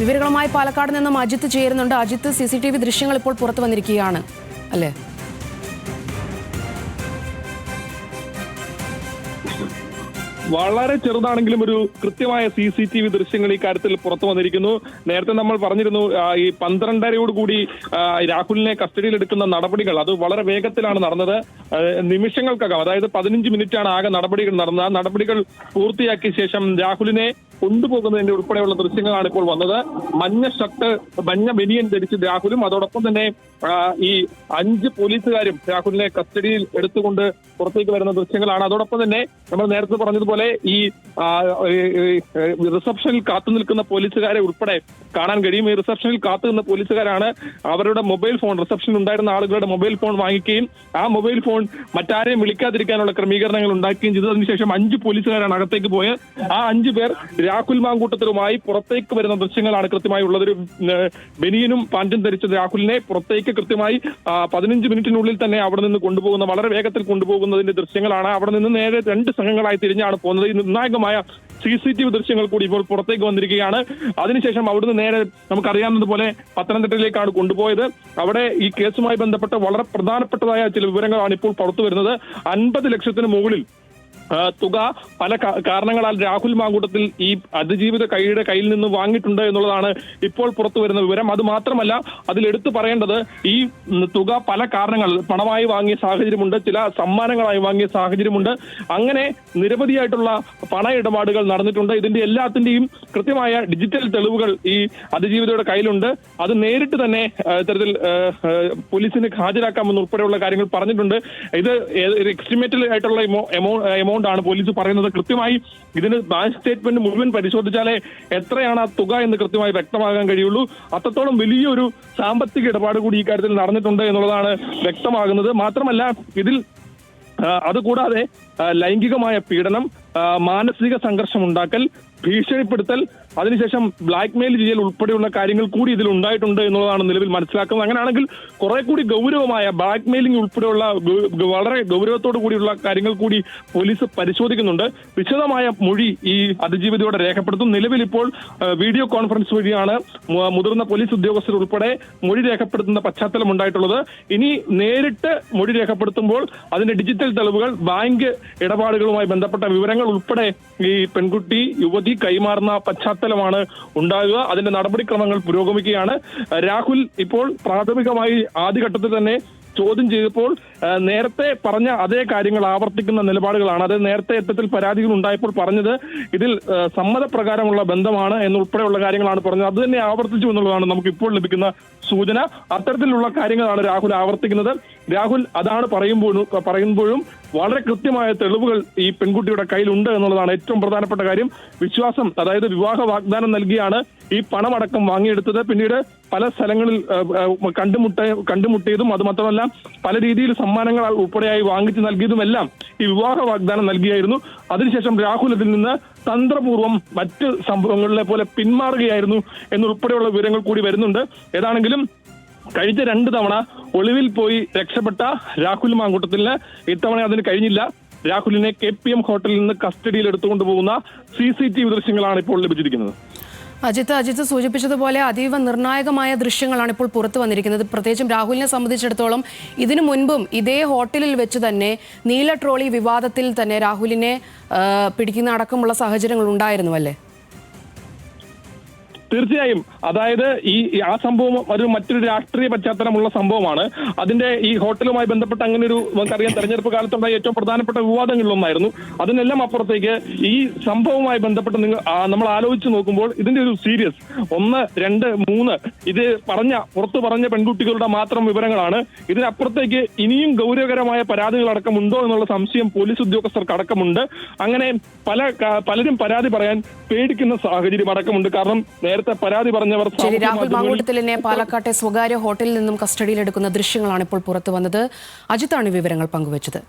വിവരങ്ങളുമായി പാലക്കാട് നിന്നും അജിത്ത് ചേരുന്നുണ്ട്. Ajith C C T V ദൃശ്യങ്ങൾ ഇപ്പോൾ പുറത്തു വന്നിരിക്കുകയാണ്. അല്ലേ? വളരെ ചെറുതാണെങ്കിലും ഒരു കൃത്യമായ സി സി ടി വി ദൃശ്യങ്ങൾ ഈ കാര്യത്തിൽ പുറത്തു വന്നിരിക്കുന്നു. നേരത്തെ നമ്മൾ പറഞ്ഞിരുന്നു ഈ പന്ത്രണ്ടരയോടുകൂടി രാഹുലിനെ കസ്റ്റഡിയിൽ എടുക്കുന്ന നടപടികൾ അത് വളരെ വേഗത്തിലാണ് നടന്നത്. നിമിഷങ്ങൾക്കകം അതായത് പതിനഞ്ച് മിനിറ്റാണ് ആകെ നടപടികൾ നടന്നത്. ആ നടപടികൾ പൂർത്തിയാക്കിയ ശേഷം രാഹുലിനെ കൊണ്ടുപോകുന്നതിന്റെ ഉൾപ്പെടെയുള്ള ദൃശ്യങ്ങളാണ് ഇപ്പോൾ വന്നത്. മഞ്ഞ ഷർട്ട് മഞ്ഞ ബനിയൻ ധരിച്ച് രാഹുലും അതോടൊപ്പം തന്നെ ഈ അഞ്ച് പോലീസുകാരും രാഹുലിനെ കസ്റ്റഡിയിൽ എടുത്തുകൊണ്ട് പുറത്തേക്ക് വരുന്ന ദൃശ്യങ്ങളാണ്. അതോടൊപ്പം തന്നെ നമ്മൾ നേരത്തെ പറഞ്ഞതുപോലെ ഈ റിസപ്ഷനിൽ കാത്തു നിൽക്കുന്ന പോലീസുകാരെ ഉൾപ്പെടെ കാണാൻ കഴിയും. ഈ റിസപ്ഷനിൽ കാത്തു നിന്ന പോലീസുകാരാണ് അവരുടെ മൊബൈൽ ഫോൺ റിസപ്ഷനിൽ ഉണ്ടായിരുന്ന ആളുകളുടെ മൊബൈൽ ഫോൺ വാങ്ങിക്കുകയും ആ മൊബൈൽ ഫോൺ മറ്റാരെയും വിളിക്കാതിരിക്കാനുള്ള ക്രമീകരണങ്ങൾ ഉണ്ടാക്കുകയും ചെയ്തതിനുശേഷം അഞ്ച് പോലീസുകാരാണ് അകത്തേക്ക് പോയത്. ആ അഞ്ചു പേർ രാഹുൽ മാങ്കൂട്ടത്തിലുമായി പുറത്തേക്ക് വരുന്ന ദൃശ്യങ്ങളാണ് കൃത്യമായി ഉള്ളത്. ഏഹ്, ബനിയനും പാന്റും ധരിച്ച രാഹുലിനെ പുറത്തേക്ക് കൃത്യമായി പതിനഞ്ച് മിനിറ്റിനുള്ളിൽ തന്നെ അവിടെ നിന്ന് കൊണ്ടുപോകുന്ന വളരെ വേഗത്തിൽ കൊണ്ടുപോകുന്നതിന്റെ ദൃശ്യങ്ങളാണ്. അവിടെ നിന്ന് നേരെ രണ്ട് സംഘങ്ങളായി തിരിഞ്ഞാണ് പോകുന്നത്. ഈ നിർണായകമായ സി സി ടി വി ദൃശ്യങ്ങൾ കൂടി ഇപ്പോൾ പുറത്തേക്ക് വന്നിരിക്കുകയാണ്. അതിനുശേഷം അവിടുന്ന് നേരെ നമുക്കറിയാവുന്നതുപോലെ പത്തനംതിട്ടയിലേക്കാണ് കൊണ്ടുപോയത്. അവിടെ ഈ കേസുമായി ബന്ധപ്പെട്ട് വളരെ പ്രധാനപ്പെട്ടതായ ചില വിവരങ്ങളാണ് ഇപ്പോൾ പുറത്തു വരുന്നത് അൻപത് ലക്ഷത്തിന് മുകളിൽ തുക പല കാരണങ്ങളാൽ രാഹുൽ മാങ്കൂട്ടത്തിൽ ഈ അതിജീവിത കൈയുടെ കയ്യിൽ നിന്ന് വാങ്ങിയിട്ടുണ്ട് എന്നുള്ളതാണ് ഇപ്പോൾ പുറത്തു വരുന്ന വിവരം. അത് മാത്രമല്ല അതിൽ എടുത്തു പറയേണ്ടത് ഈ തുക പല കാരണങ്ങൾ പണമായി വാങ്ങിയ സാഹചര്യമുണ്ട് ചില സമ്മാനങ്ങളായി വാങ്ങിയ സാഹചര്യമുണ്ട്. അങ്ങനെ നിരവധിയായിട്ടുള്ള പണ ഇടപാടുകൾ നടന്നിട്ടുണ്ട്. ഇതിന്റെ എല്ലാത്തിന്റെയും കൃത്യമായ ഡിജിറ്റൽ തെളിവുകൾ ഈ അതിജീവിതയുടെ കയ്യിലുണ്ട്. അത് നേരിട്ട് തന്നെ ഇത്തരത്തിൽ പോലീസിന് ഹാജരാക്കാമെന്ന് ഉൾപ്പെടെയുള്ള കാര്യങ്ങൾ പറഞ്ഞിട്ടുണ്ട്. ഇത് എക്സ്റ്റിമേറ്റഡ് ആയിട്ടുള്ള എമൗണ്ട് ആണ് പോലീസ് പറയുന്നത്. കൃത്യമായി ഇതിന് ബാങ്ക് സ്റ്റേറ്റ്മെന്റ് മുഴുവൻ പരിശോധിച്ചാലേ എത്രയാണ് ആ തുക എന്ന് കൃത്യമായി വ്യക്തമാകാൻ കഴിയുള്ളൂ. അത്രത്തോളം വലിയൊരു സാമ്പത്തിക ഇടപാട് കൂടി ഈ കാര്യത്തിൽ നടന്നിട്ടുണ്ട് എന്നുള്ളതാണ് വ്യക്തമാകുന്നത്. മാത്രമല്ല ഇതിൽ അതുകൂടാതെ ലൈംഗികമായ പീഡനം മാനസിക സംഘർഷം ഉണ്ടാക്കൽ ഭീഷണിപ്പെടുത്തൽ അതിനുശേഷം ബ്ലാക്ക് മെയിൽ ചെയ്യൽ ഉൾപ്പെടെയുള്ള കാര്യങ്ങൾ കൂടി ഇതിൽ ഉണ്ടായിട്ടുണ്ട് എന്നുള്ളതാണ് നിലവിൽ മനസ്സിലാക്കുന്നത്. അങ്ങനെയാണെങ്കിൽ കുറെ കൂടി ഗൗരവമായ ബ്ലാക്ക് മെയിലിംഗ് ഉൾപ്പെടെയുള്ള വളരെ ഗൗരവത്തോടു കൂടിയുള്ള കാര്യങ്ങൾ കൂടി പോലീസ് പരിശോധിക്കുന്നുണ്ട്. വിശദമായ മൊഴി ഈ അതിജീവിതയോടെ രേഖപ്പെടുത്തും. നിലവിൽ ഇപ്പോൾ വീഡിയോ കോൺഫറൻസ് വഴിയാണ് മുതിർന്ന പോലീസ് ഉദ്യോഗസ്ഥർ ഉൾപ്പെടെ മൊഴി രേഖപ്പെടുത്തുന്ന പശ്ചാത്തലം ഉണ്ടായിട്ടുള്ളത്. ഇനി നേരിട്ട് മൊഴി രേഖപ്പെടുത്തുമ്പോൾ അതിന്റെ ഡിജിറ്റൽ തെളിവുകൾ ബാങ്ക് ഇടപാടുകളുമായി ബന്ധപ്പെട്ട വിവരങ്ങൾ ഉൾപ്പെടെ ഈ പെൺകുട്ടി യുവതി കൈമാറുന്ന പശ്ചാത്തലമാണ് ഉണ്ടാകുക. അതിന്റെ നടപടിക്രമങ്ങൾ പുരോഗമിക്കുകയാണ്. രാഹുൽ ഇപ്പോൾ പ്രാഥമികമായി ആദ്യഘട്ടത്തിൽ തന്നെ ചോദ്യം ചെയ്തപ്പോൾ നേരത്തെ പറഞ്ഞ അതേ കാര്യങ്ങൾ ആവർത്തിക്കുന്ന നിലപാടുകളാണ്. അത് നേരത്തെ യുദ്ധത്തിൽ പരാതികൾ ഉണ്ടായപ്പോൾ പറഞ്ഞത് ഇതിൽ സമ്മതപ്രകാരമുള്ള ബന്ധമാണ് എന്നുൾപ്പെടെയുള്ള കാര്യങ്ങളാണ് പറഞ്ഞത്. അത് തന്നെ ആവർത്തിച്ചു എന്നുള്ളതാണ് നമുക്ക് ഇപ്പോൾ ലഭിക്കുന്ന സൂചന. അത്തരത്തിലുള്ള കാര്യങ്ങളാണ് രാഹുൽ ആവർത്തിക്കുന്നത്. രാഹുൽ അതാണ് പറയുമ്പോഴും പറയുമ്പോഴും വളരെ കൃത്യമായ തെളിവുകൾ ഈ പെൺകുട്ടിയുടെ കയ്യിലുണ്ട് എന്നുള്ളതാണ് ഏറ്റവും പ്രധാനപ്പെട്ട കാര്യം. വിശ്വാസം അതായത് വിവാഹ വാഗ്ദാനം നൽകിയാണ് ഈ പണമടക്കം വാങ്ങിയെടുത്തത്. പിന്നീട് പല സ്ഥലങ്ങളിൽ കണ്ടുമുട്ട കണ്ടുമുട്ടിയതും അത് മാത്രമല്ല പല രീതിയിൽ സമ്മാനങ്ങൾ ഉൾപ്പെടെയായി വാങ്ങിച്ചു നൽകിയതുമെല്ലാം ഈ വിവാഹ വാഗ്ദാനം നൽകിയായിരുന്നു. അതിനുശേഷം രാഹുൽ ഇതിൽ നിന്ന് തന്ത്രപൂർവം മറ്റ് സംഭവങ്ങളിലെ പോലെ പിന്മാറുകയായിരുന്നു എന്നുൾപ്പെടെയുള്ള വിവരങ്ങൾ കൂടി വരുന്നുണ്ട്. ഏതാണെങ്കിലും കഴിഞ്ഞ രണ്ട് തവണ ഒളിവിൽ പോയി രക്ഷപ്പെട്ട രാഹുൽ മാങ്കൂട്ടത്തിന് ഇത്തവണ അതിന് കഴിഞ്ഞില്ല. രാഹുലിനെ കെ പി എം ഹോട്ടലിൽ നിന്ന് കസ്റ്റഡിയിൽ എടുത്തുകൊണ്ട് പോകുന്ന സി സി ടി വി ദൃശ്യങ്ങളാണ് ഇപ്പോൾ ലഭിച്ചിരിക്കുന്നത്. അജിത്ത് അജിത്ത് സൂചിപ്പിച്ചതുപോലെ അതീവ നിർണായകമായ ദൃശ്യങ്ങളാണ് ഇപ്പോൾ പുറത്തു വന്നിരിക്കുന്നത്. പ്രത്യേകിച്ചും രാഹുലിനെ സംബന്ധിച്ചിടത്തോളം ഇതിനു മുൻപും ഇതേ ഹോട്ടലിൽ വെച്ച് തന്നെ നീല ട്രോളി വിവാദത്തിൽ തന്നെ രാഹുലിനെ പിടിക്കുന്ന അടക്കമുള്ള സാഹചര്യങ്ങൾ ഉണ്ടായിരുന്നു അല്ലേ? തീർച്ചയായും. അതായത് ഈ ആ സംഭവം ഒരു മറ്റൊരു രാഷ്ട്രീയ പശ്ചാത്തലമുള്ള സംഭവമാണ്. അതിന്റെ ഈ ഹോട്ടലുമായി ബന്ധപ്പെട്ട് അങ്ങനെ ഒരു നമുക്കറിയാം തെരഞ്ഞെടുപ്പ് കാലത്തുണ്ടായ ഏറ്റവും പ്രധാനപ്പെട്ട വിവാദങ്ങളിലൊന്നായിരുന്നു. അതിനെല്ലാം അപ്പുറത്തേക്ക് ഈ സംഭവവുമായി ബന്ധപ്പെട്ട് നിങ്ങൾ നമ്മൾ ആലോചിച്ച് നോക്കുമ്പോൾ ഇതിന്റെ ഒരു സീരിയസ്. ഒന്ന് രണ്ട് മൂന്ന് ഇത് പറഞ്ഞ പുറത്തു പറഞ്ഞ പെൺകുട്ടികളുടെ മാത്രം വിവരങ്ങളാണ്. ഇതിനപ്പുറത്തേക്ക് ഇനിയും ഗൗരവകരമായ പരാതികൾ അടക്കമുണ്ടോ എന്നുള്ള സംശയം പോലീസ് ഉദ്യോഗസ്ഥർക്ക് അടക്കമുണ്ട്. അങ്ങനെ പല പലരും പരാതി പറയാൻ പേടിക്കുന്ന സാഹചര്യം അടക്കമുണ്ട്. കാരണം നേരത്തെ പരാതി പറഞ്ഞവർ ശരി രാഹുൽ മാങ്കൂട്ടത്തിലിനെ പാലക്കാട്ടെ സ്വകാര്യ ഹോട്ടലിൽ നിന്നും കസ്റ്റഡിയിലെടുക്കുന്ന ദൃശ്യങ്ങളാണ് ഇപ്പോൾ പുറത്തു വന്നത്. അജിത്താണ് വിവരങ്ങൾ പങ്കുവച്ചത്.